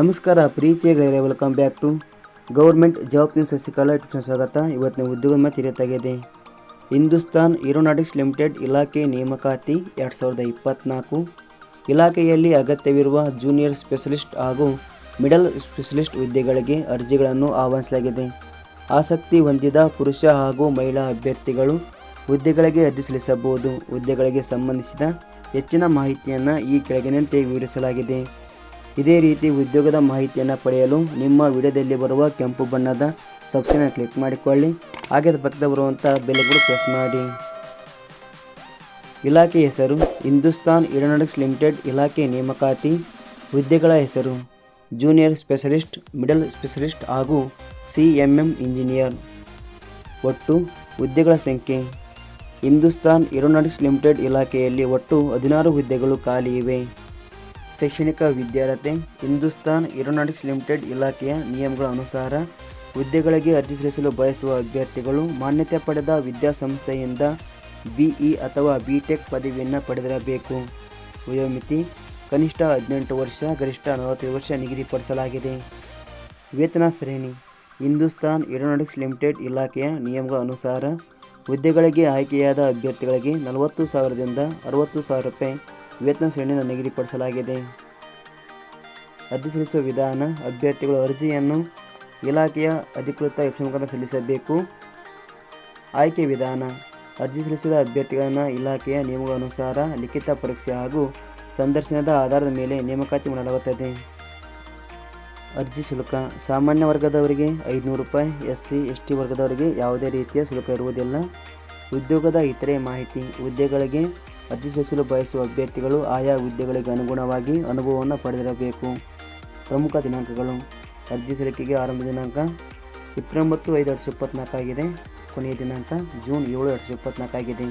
ನಮಸ್ಕಾರ ಪ್ರೀತಿಯ ಗೆಳೆಯರೇ welcome back to government job news Sasikala tuition ಸ್ವಾಗತ. ಇವತ್ತಿನ ಉದ್ಯೋಗ ಮಾತು ಹಿಂದೂಸ್ತಾನ್ ಏರೋನಾಟಿಕ್ಸ್ ಲಿಮಿಟೆಡ್ ಇಲಾಖೆ ನೇಮಕಾತಿ ಎರಡು ಸಾವಿರದ ಇಪ್ಪತ್ತ್ನಾಲ್ಕು ಇಲಾಖೆಯಲ್ಲಿ ಅಗತ್ಯವಿರುವ ಜೂನಿಯರ್ ಸ್ಪೆಷಲಿಸ್ಟ್ ಹಾಗೂ ಮಿಡಲ್ ಸ್ಪೆಷಲಿಸ್ಟ್ ಹುದ್ದೆಗಳಿಗೆ ಅರ್ಜಿಗಳನ್ನು ಆಹ್ವಾನಿಸಲಾಗಿದೆ. ಆಸಕ್ತಿ ಹೊಂದಿದ ಪುರುಷ ಹಾಗೂ ಮಹಿಳಾ ಅಭ್ಯರ್ಥಿಗಳು ಹುದ್ದೆಗಳಿಗೆ ಅರ್ಜಿ ಸಲ್ಲಿಸಬಹುದು. ಹುದ್ದೆಗಳಿಗೆ ಸಂಬಂಧಿಸಿದ ಹೆಚ್ಚಿನ ಮಾಹಿತಿಯನ್ನು ಈ ಕೆಳಗಿನಂತೆ ವಿವರಿಸಲಾಗಿದೆ. ಇದೇ ರೀತಿ ಉದ್ಯೋಗದ ಮಾಹಿತಿಯನ್ನು ಪಡೆಯಲು ನಿಮ್ಮ ವಿಡಿಯೋದಲ್ಲಿ ಬರುವ ಕೆಂಪು ಬಣ್ಣದ ಸಬ್ಸ್ಕ್ರೈಬ್ ಕ್ಲಿಕ್ ಮಾಡಿಕೊಳ್ಳಿ. ಹಾಗೆ ಪಕ್ಕದ ಬರುವಂಥ ಬೆಲೆಗಳು ಪ್ರೆಸ್ ಮಾಡಿ. ಇಲಾಖೆ ಹೆಸರು ಹಿಂದೂಸ್ತಾನ್ ಏರೋನಾಟಿಕ್ಸ್ ಲಿಮಿಟೆಡ್ ಇಲಾಖೆ ನೇಮಕಾತಿ ಹುದ್ದೆಗಳ ಹೆಸರು ಜೂನಿಯರ್ ಸ್ಪೆಷಲಿಸ್ಟ್, ಮಿಡಲ್ ಸ್ಪೆಷಲಿಸ್ಟ್ ಹಾಗೂ ಸಿ ಎಂ ಎಂ ಇಂಜಿನಿಯರ್. ಒಟ್ಟು ಹುದ್ದೆಗಳ ಸಂಖ್ಯೆ ಹಿಂದೂಸ್ತಾನ್ ಏರೋನಾಟಿಕ್ಸ್ ಲಿಮಿಟೆಡ್ ಇಲಾಖೆಯಲ್ಲಿ ಒಟ್ಟು ಹದಿನಾರು ಹುದ್ದೆಗಳು ಖಾಲಿ ಇವೆ. ಶೈಕ್ಷಣಿಕ ವಿದ್ಯಾರ್ಹತೆ, ಹಿಂದೂಸ್ತಾನ್ ಏರೋನಾಟಿಕ್ಸ್ ಲಿಮಿಟೆಡ್ ಇಲಾಖೆಯ ನಿಯಮಗಳ ಅನುಸಾರ ಹುದ್ದೆಗಳಿಗೆ ಅರ್ಜಿ ಸಲ್ಲಿಸಲು ಬಯಸುವ ಅಭ್ಯರ್ಥಿಗಳು ಮಾನ್ಯತೆ ಪಡೆದ ವಿದ್ಯಾಸಂಸ್ಥೆಯಿಂದ ಬಿಇ ಅಥವಾ ಬಿ ಟೆಕ್ ಪದವಿಯನ್ನು ಪಡೆದಿರಬೇಕು. ವಯೋಮಿತಿ ಕನಿಷ್ಠ ಹದಿನೆಂಟು ವರ್ಷ, ಗರಿಷ್ಠ ನಲವತ್ತೈದು ವರ್ಷ ನಿಗದಿಪಡಿಸಲಾಗಿದೆ. ವೇತನ ಶ್ರೇಣಿ, ಹಿಂದೂಸ್ತಾನ್ ಏರೋನಾಟಿಕ್ಸ್ ಲಿಮಿಟೆಡ್ ಇಲಾಖೆಯ ನಿಯಮಗಳ ಅನುಸಾರ ಹುದ್ದೆಗಳಿಗೆ ಆಯ್ಕೆಯಾದ ಅಭ್ಯರ್ಥಿಗಳಿಗೆ ನಲವತ್ತು ಸಾವಿರದಿಂದ ಅರವತ್ತು ಸಾವಿರ ರೂಪಾಯಿ ವೇತನ ಶ್ರೇಣಿಯನ್ನು ನಿಗದಿಪಡಿಸಲಾಗಿದೆ. ಅರ್ಜಿ ಸಲ್ಲಿಸುವ ವಿಧಾನ, ಅಭ್ಯರ್ಥಿಗಳು ಅರ್ಜಿಯನ್ನು ಇಲಾಖೆಯ ಅಧಿಕೃತ ವೆಬ್ಸೈಟ್ ಸಲ್ಲಿಸಬೇಕು. ಆಯ್ಕೆ ವಿಧಾನ, ಅರ್ಜಿ ಸಲ್ಲಿಸಿದ ಅಭ್ಯರ್ಥಿಗಳನ್ನು ಇಲಾಖೆಯ ನಿಯಮಗಳ ಅನುಸಾರ ಲಿಖಿತ ಪರೀಕ್ಷೆ ಹಾಗೂ ಸಂದರ್ಶನದ ಆಧಾರದ ಮೇಲೆ ನೇಮಕಾತಿ ಮಾಡಲಾಗುತ್ತದೆ. ಅರ್ಜಿ ಶುಲ್ಕ. ಸಾಮಾನ್ಯ ವರ್ಗದವರಿಗೆ ಐದುನೂರು ರೂಪಾಯಿ ಎಸ್ ಸಿ ಎಸ್ ಟಿ ವರ್ಗದವರಿಗೆ ಯಾವುದೇ ರೀತಿಯ ಶುಲ್ಕ ಇರುವುದಿಲ್ಲ. ಉದ್ಯೋಗದ ಇತರೆ ಮಾಹಿತಿ. ಹುದ್ದೆಗಳಿಗೆ ಅರ್ಜಿ ಸಲ್ಲಿಸಲು ಬಯಸುವ ಅಭ್ಯರ್ಥಿಗಳು ಆಯಾ ಹುದ್ದೆಗಳಿಗೆ ಅನುಗುಣವಾಗಿ ಅನುಭವವನ್ನು ಪಡೆದಿರಬೇಕು. ಪ್ರಮುಖ ದಿನಾಂಕಗಳು. ಅರ್ಜಿ ಸಲ್ಲಿಕೆಗೆ ಆರಂಭ ದಿನಾಂಕ ಇಪ್ಪತ್ತೊಂಬತ್ತು ಐದು, ಎರಡು ಸಾವಿರದ ಇಪ್ಪತ್ತ್ನಾಲ್ಕು ಆಗಿದೆ. ಕೊನೆಯ ದಿನಾಂಕ ಜೂನ್ ಏಳು, ಎರಡು ಸಾವಿರದ ಇಪ್ಪತ್ತ್ನಾಲ್ಕು ಆಗಿದೆ.